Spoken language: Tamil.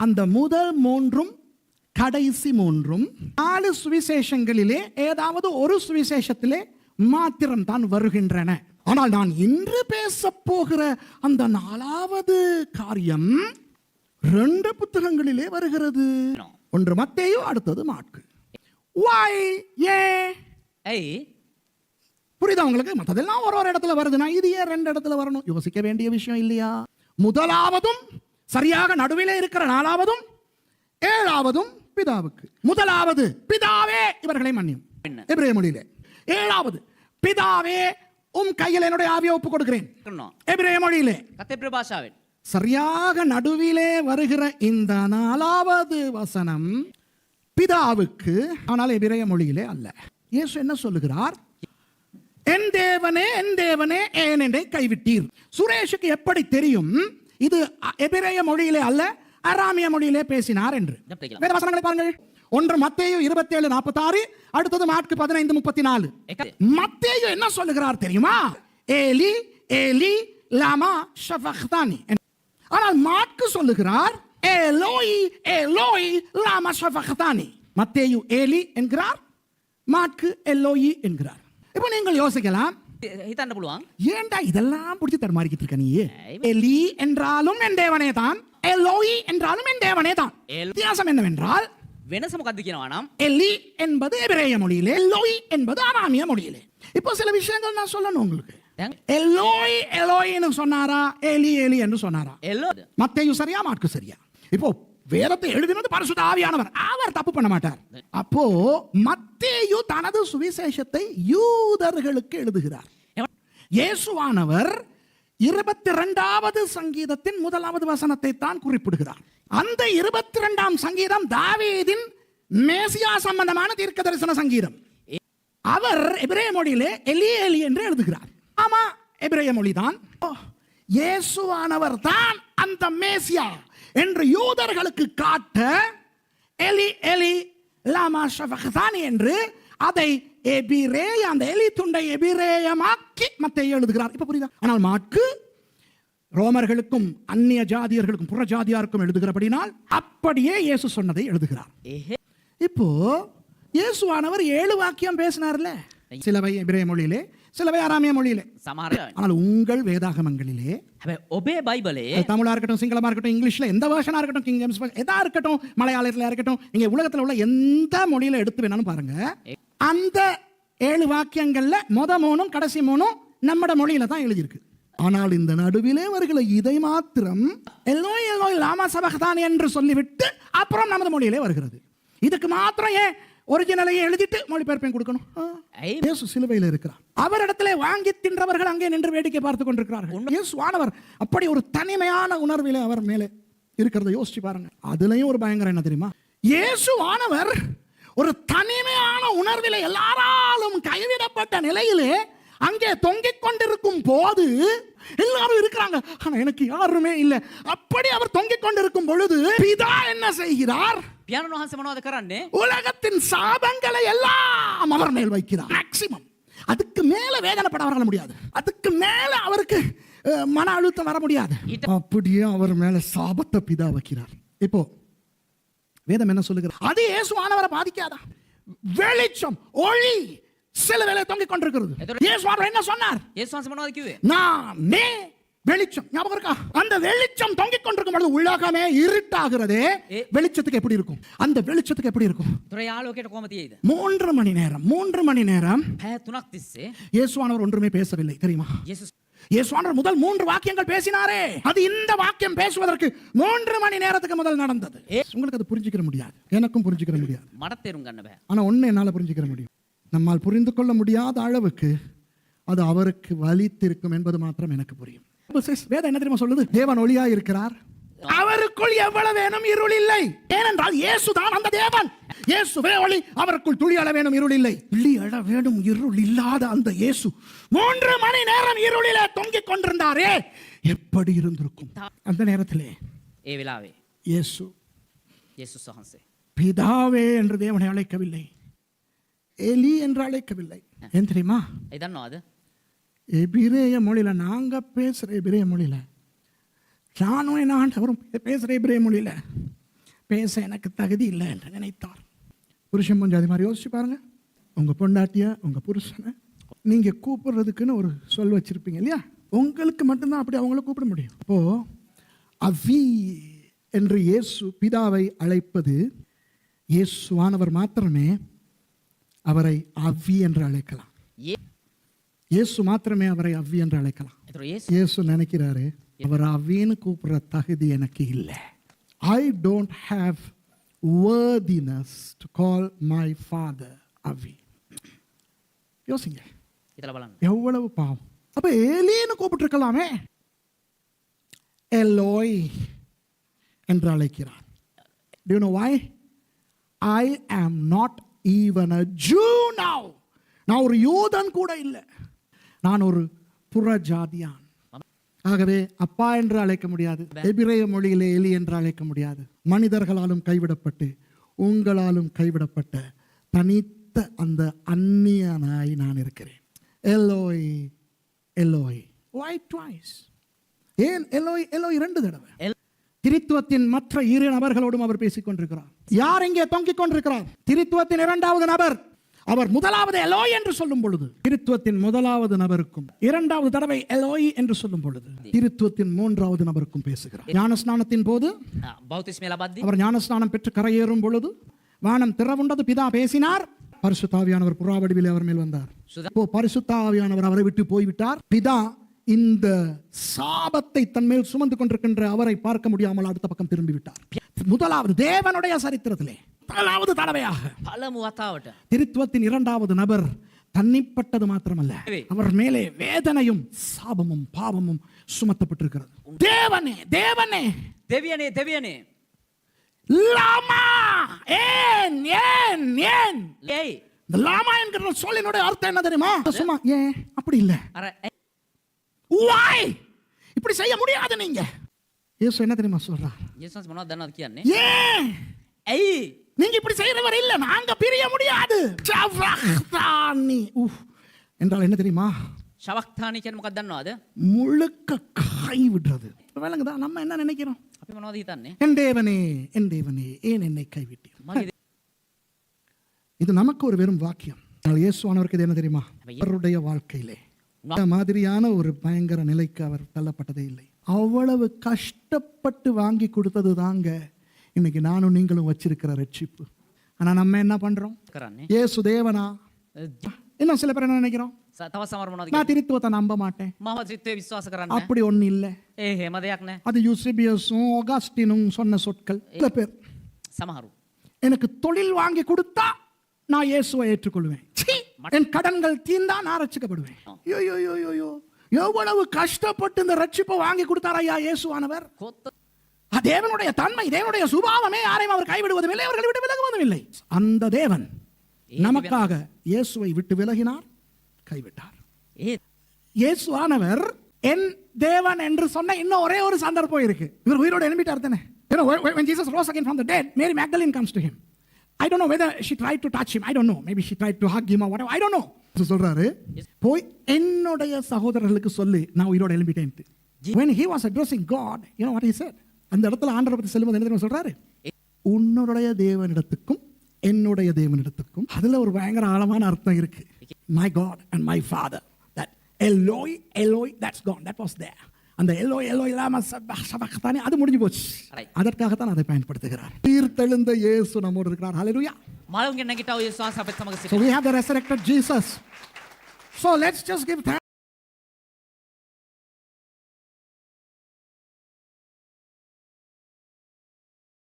அந்த முதல் மூன்றும் கடைசி மூன்றும் நாலு சுவிசேஷங்களிலே ஏதாவது ஒரு சுவிசேஷத்திலே மாத்திரம் தான் வருகின்றன. ஆனால் நான் இன்று பேச போகிற அந்த நாலாவது காரியம் ரெண்டு புத்தகங்களிலே வருகிறது. ஒன்று மத்தேயு அடுத்தது மாற்கு வாய் ஏ? புரியுதா உங்களுக்கு? மற்றதெல்லாம் ஒரு ஒரு இடத்துல வருதுன்னா இது ஏன் ரெண்டு இடத்துல வரணும்? யோசிக்க வேண்டிய விஷயம் இல்லையா? முதலாவதும் சரியாக நடுவிலே இருக்கிற நாலாவதும் ஏழாவதும் பிதாவுக்கு. முதலாவது பிதாவே இவர்களை மன்னியும். எபிரே மொழியில. ஏழாவது பிதாவே உம் கையில் என்னுடைய ஆவியை ஒப்பு கொடுக்கிறேன். எபிரே மொழியிலே. கத்தபிரபாஷாவின் சரியாக நடுவிலே வருகிற இந்த நாலாவது வசனம் பிதாவுக்கு ஆனால் எபிரேய மொழியிலே அல்ல. இயேசு என்ன சொல்லுகிறார்? என் தேவனே என் தேவனே ஏன் என்னை கைவிட்டீர்? சுரேஷுக்கு எப்படி தெரியும்? இது எபிரேய மொழியிலே அல்ல அராமிய மொழியிலே பேசினார் என்று? வேத வசனங்களை பாருங்கள். ஒன்று மத்தேயு இருபத்தி ஏழு நாற்பத்தி ஆறு அடுத்தது மார்க்கு பதினைந்து முப்பத்தி நாலு மத்தேயு என்ன சொல்லுகிறார் தெரியுமா? ஏலி ஏலி லாமா ஷஃபக்தானி ஆனால் மாற்கு சொல்லுகிறார் ஏலோய் ஏலோய் லாமா ஷஃபக்தானி மத்தேயு ஏலி என்கிறார் மாற்கு எல்லோயி என்கிறார். இப்போ நீங்கள் யோசிக்கலாம் හිතන්න පුළුවන් ஏன்டா இதெல்லாம் பிடிச்சி தடுமாறிக்கிட்டு இருக்க நீ ஐ- எலி என்றாலும் என் தேவனே தான் எல்லோயி என்றாலும் என் தேவனே தான் எல்- வித்தியாசம் என்னவென்றால் වෙනස මොකක්ද කියනවා නම් எல்லி என்பது எபிரேய மொழியிலே எல்லோய் என்பது அராமிய மொழியிலே இப்போ சில விஷயங்கள் நான் சொல்லணும் உங்களுக்கு දැන් எல்லோய் எலோயின்னு சொன்னாரா ஏலி ஏலி என்று சொன்னாரா එල්ලෝද மத்தேயு சரியா மாற்கு சரியா இப்போ வேதத்தை எழுதினது பரிசுத்த ஆவியானவர். அவர் தப்பு பண்ண மாட்டார். அப்போ மத்தேயு தனது சுவிசேஷத்தை யூதர்களுக்கு எழுதுகிறார். இயேசுவானவர் இருபத்தி ரெண்டாவது சங்கீதத்தின் முதலாவது வசனத்தை தான் குறிப்பிடுகிறார். அந்த இருபத்தி ரெண்டாம் சங்கீதம் தாவீதின் மேசியா சம்பந்தமான தீர்க்க தரிசன சங்கீதம். அவர் எபிரேய மொழியிலே எலி எலி என்று எழுதுகிறார். ஆமா எபிரேய மொழிதான். ஓ, இயேசுவானவர் தான் அந்த மேசியா. என்று யூதர்களுக்கு காட்ட எலி எலி லாமா ஷஃபக்தானி என்று அதை எபிரேய அந்த எலி துண்டை எபிரேயமாக்கி மத்தை எழுதுகிறார். இப்ப புரியுதா? ஆனால் மாற்கு ரோமர்களுக்கும் அந்நிய ஜாதியர்களுக்கும் புற ஜாதியாருக்கும் எழுதுகிறபடினால் அப்படியே இயேசு சொன்னதை எழுதுகிறார். இப்போ இயேசுவானவர் ஏழு வாக்கியம் பேசினார்ல. சிலவை எபிரேய மொழியிலே சிலவே ஆராமிய மொழியிலே. ஆனால் உங்கள் வேதாகமங்களிலே ஒபே பைபிளே. தமிழா இருக்கட்டும் சிங்களமா இருக்கட்டும் இங்கிலீஷ்ல எந்த வேர்ஷனா இருக்கட்டும் கிங் ஜேம்ஸ் எதா இருக்கட்டும் மலையாளத்துல இருக்கட்டும் நீங்க உலகத்துல உள்ள எந்த மொழியில எடுத்து வேணாலும் பாருங்க. அந்த ஏழு வாக்கியங்கள்ல மொத மோனும் கடைசி மோனும் நம்மட மொழியில தான் எழுதியிருக்கு. ஆனால் இந்த நடுவிலே அவர்களை இதை மாத்திரம் எல்லோய் எல்லோய் லாமா சபகதான் என்று சொல்லிவிட்டு அப்புறம் நமது மொழியிலே வருகிறது. இதுக்கு மாத்திரம் ஏன் ஒரிஜினலையே எழுதிட்டு மொழிபெயர்ப்பையும் கொடுக்கணும். இயேசு சிலுவையில் இருக்கிறார். அவரிடத்திலே வாங்கி தின்றவர்கள் அங்கே நின்று வேடிக்கை பார்த்து கொண்டிருக்கிறார்கள். இயேசுவானவர் அப்படி ஒரு தனிமையான உணர்விலே அவர் மேலே இருக்கிறத யோசிச்சு பாருங்க. அதுலயும் ஒரு பயங்கரம் என்ன தெரியுமா? இயேசுவானவர் ஒரு தனிமையான உணர்விலே எல்லாராலும் கைவிடப்பட்ட நிலையிலே அங்கே தொங்கிக் கொண்டிருக்கும் போது எல்லாரும் இருக்கிறாங்க. ஆனா எனக்கு யாருமே இல்லை. அப்படி அவர் தொங்கிக் கொண்டிருக்கும் பொழுது பிதா என்ன செய்கிறார்? පියාණන් වහන්සේ මොනවද කරන්නේ உலகத்தின் சாபங்களை எல்லாம் அவர் மேல் வைக்கிறார் மேக்சிமம் அதுக்கு மேல வேதனைப்பட வர முடியாது அதுக்கு மேல அவருக்கு அஹ், மன அழுத்தம் வர முடியாது அப்படியே அவர் மேல சாபத்தை பிதா வைக்கிறார் இப்போ வேதம் என்ன சொல்லுகிறது அது இயேசுவானவரை பாதிக்காதா வெளிச்சம் ஒளி சில வேலை தொங்கிக் கொண்டிருக்கிறது எதோ- இயேசுவானவர் என்ன சொன்னார் ඒස් වහන්සේ මොනවද කිව්වේ நானே வெளிச்சம். ஞாபகம் இருக்கா? அந்த வெளிச்சம் தொங்கிக் கொண்டிருக்கும் பொழுது உலகமே இருட்டாகிறது வெளிச்சத்துக்கு எப்படி இருக்கும்? அந்த வெளிச்சத்துக்கு எப்படி இருக்கும்? மூன்று மணி நேரம் மூன்று மணி நேரம். இயேசுவானவர் ஒன்றுமே பேசவில்லை தெரியுமா? இயேசுவானவர் முதல் மூன்று வாக்கியங்கள் பேசினாரே. அது இந்த வாக்கியம் பேசுவதற்கு மூன்று மணி நேரத்துக்கு முதல் நடந்தது. உங்களுக்கு அது புரிஞ்சுக்கிற முடியாது. எனக்கும் புரிஞ்சுக்கிற முடியாது. மடத்தேருங்க ஆனா ஒன்னு என்னால புரிஞ்சுக்கிற முடியும். நம்மால் புரிந்து கொள்ள முடியாத அளவுக்கு அது அவருக்கு வலித்திருக்கும் என்பது மாத்திரம் எனக்கு புரியும். வேதம் என்ன தெரியுமா சொல்லுது? தேவன் ஒளியா இருக்கிறார். அவருக்குள் எவ்வளவு வேணும் இருள் இல்லை. ஏனென்றால் இயேசு தான் அந்த தேவன். இயேசுவே ஒளி அவருக்குள் துளி அழ வேணும் இருள் இல்லை. துளி அழ வேணும் இருள் இல்லாத அந்த இயேசு மூன்று மணி நேரம் இருளில தொங்கிக் கொண்டிருந்தாரே. எப்படி இருந்திருக்கும்? அந்த நேரத்திலே ஏ விழாவே. இயேசு. இயேசு சஹான்சே பிதாவே என்று தேவனை அழைக்கவில்லை. எலி என்று அழைக்கவில்லை. ஏன் தெரியுமா? இதான் அது? எபிரேய மொழியில் நாங்கள் பேசுகிற எபிரேய மொழியில நானும் என் ஆண்டவரும் பேசுகிற எபிரேய மொழியில் பேச எனக்கு தகுதி இல்லை என்று நினைத்தார். புருஷன் கொஞ்சம் அது மாதிரி யோசிச்சு பாருங்கள் உங்கள் பொண்டாட்டியா உங்கள் புருஷனை நீங்கள் கூப்பிடுறதுக்குன்னு ஒரு சொல் வச்சுருப்பீங்க இல்லையா? உங்களுக்கு மட்டும்தான் அப்படி அவங்கள கூப்பிட முடியும். இப்போது அவி என்று இயேசு பிதாவை அழைப்பது இயேசுவானவர் மாத்திரமே அவரை அவ்வி என்று அழைக்கலாம். ඒ இயேசு மாத்திரமே அவரை அவ்வி என்று அழைக்கலாம். இயேசு? நினைக்கிறாரு அவர் அவ்வின்னு கூப்பிடுற தகுதி எனக்கு இல்லை. I don't have worthiness to call my father அவ்வி. யோசிங்க. எவ்வளவு பாவம். அப்போ ஏலின்னு கூப்பிட்டுருக்கலாமே. எலோய் என்று அழைக்கிறார். Due no why I am not even a Jew now நான் ஒரு யூதன் கூட இல்லை. நான் ஒரு புற ஜாதியான் ஆகவே அப்பா என்று அழைக்க முடியாது எபிரேய மொழியிலே எலி என்று அழைக்க முடியாது. மனிதர்களாலும் கைவிடப்பட்டு உங்களாலும் கைவிடப்பட்ட தனித்த அந்த அந்நியனாய் நான் இருக்கிறேன். எல்லோய் எல்லோய் ஒய் ட்வைஸ் ஏன் எல்லோய் எல்லோய் இரண்டு தடவை? திரித்துவத்தின் மற்ற இரு நபர்களோடும் அவர் பேசிக் கொண்டிருக்கிறார் யார் இங்கே தொங்கிக் கொண்டிருக்கிறார் திரித்துவத்தின் இரண்டாவது நபர். அவர் முதலாவது எலோய் என்று சொல்லும் பொழுது. திருத்துவத்தின் முதலாவது நபருக்கும் இரண்டாவது தடவை எலோய் என்று சொல்லும் பொழுது. திருத்துவத்தின் மூன்றாவது நபருக்கும் பேசுகிறார். ஞானஸ்நானத்தின் போது அவர் ஞானஸ்நானம் பெற்று கரையேறும் பொழுது வானம் திறவுண்டது. பிதா பேசினார். பரிசுத்தாவியானவர் புறா வடிவில் அவர் மேல் வந்தார். ஓ பரிசுத்தாவியானவர் அவரை விட்டு போய்விட்டார். பிதா இந்த சாபத்தை தன்மேல் சுமந்து கொண்டிருக்கின்ற அவரை பார்க்க முடியாமல் அடுத்த பக்கம் திரும்பிவிட்டார். முதலாவது தேவனுடைய சரித்திரத்திலே முதலாவது தடவையாக பல வத்தாவட்ட திருத்துவத்தின் இரண்டாவது நபர் தன்னிப்பட்டது மாத்திரமல்ல. அவர் மேலே வேதனையும் சாபமும் பாவமும் சுமத்தப்பட்டிருக்கிறது. தேவனே தேவனே. தேவியனே தேவியனே. லாமா ஏன் ஏன் ஏன்? ஏய். இந்த லாமா என்கிற சொல்லினுடைய அர்த்தம் என்ன தெரியுமா? சும்மா ஏன் அப்படி இல்ல. வாய் இப்படி செய்ய முடியாது நீங்க. இயேசு என்ன தெரியுமா சொல்றார்? இயேசு சொன்னா தான அதுக்கியா ஏன்? ஐய் நீங்க இப்படி செய்யறவர் இல்ல நாங்க பிரிய முடியாது சவக்தானி. உஃப். என்றால் என்ன தெரியுமா ශවක්තානය කියන මොකක්ද දන්නවාද முழுக்க காய் விடுறது விளங்குதா நம்ம என்ன நினைக்கிறோம் අපි මොනවද හිතන්නේ என் தேவனே என் தேவனே ஏன் என்னை கைவிட்டீர் මගේ இது நமக்கு ஒரு வெறும் வாக்கியம் ஆனால் இயேசுவானவருக்கு இது என்ன தெரியுமா அவருடைய வாழ்க்கையிலே இந்த மாதிரியான ஒரு பயங்கர நிலைக்கு அவர் தள்ளப்பட்டதே இல்லை அவ்வளவு கஷ்டப்பட்டு வாங்கி கொடுத்தது தாங்க இன்னைக்கு நானும் நீங்களும் வச்சிருக்கிற ரட்சிப்பு. ஆனால் நம்ம என்ன பண்ணுறோம் ஏசு தேவனா? இன்னும் சில பேர் என்ன நினைக்கிறோம்? நான் திருத்துவத்தை நம்ப மாட்டேன். அப்படி ஒண்ணு இல்ல. அது யூசிபியஸும் ஒகாஸ்டினும் சொன்ன சொற்கள். சில பேர். சமாரும் எனக்கு தொழில் வாங்கி கொடுத்தா நான் இயேசுவை ஏற்றுக்கொள்வேன். என் கடன்கள் தீந்தா நான் ரட்சிக்கப்படுவேன். எவ்வளவு கஷ்டப்பட்டு இந்த ரட்சிப்பை வாங்கி கொடுத்தாரா ஐயா இயேசுவானவர்? தேவனுடைய தன்மை தேவனுடைய சுபாவமே யாரையும் அவர் கைவிடுவதும் இல்லை அவர்களை விட்டு விலகுவதும் இல்லை அந்த தேவன் நமக்காக இயேசுவை விட்டு விலகினார் கைவிட்டார் இயேசுவானவர் என் தேவன் என்று சொன்ன இன்னும் ஒரே ஒரு சந்தர்ப்பம் இருக்கு இவர் உயிரோடு எழுப்பிட்டார் தானே You know, when when Jesus rose again from the dead, Mary Magdalene comes to him. I don't know whether she tried to touch him. I don't know. Maybe she tried to hug him or whatever. I don't know. இயேசு சொல்றாரு போய் என்னுடைய சகோதரர்களுக்கு சொல்லு நான் உயிரோடு எழும்பிட்டேன்ட்டு when he was addressing God you know what he said அந்த இடத்துல ஆண்டரை பற்றி செல்லும்போது என்ன சொல்கிறாரு உன்னுடைய தேவனிடத்துக்கும் என்னுடைய தேவனிடத்துக்கும் அதுல ஒரு பயங்கர ஆழமான அர்த்தம் இருக்கு. My God and my father that Eloi Eloi that's God that was there அந்த எல்லோ எல்லோ இல்லாம அது முடிஞ்சு போச்சு. அதற்காகத்தான் அதை பயன்படுத்துகிறார். தீர்த்தெழுந்த இயேசு நம்மோடு இருக்கிறார். ஹalleluya மாலவங்க நகிட்டாவ் இயேசு ஆசபத் நமக்கு so we have the resurrected jesus. So let's just give thanks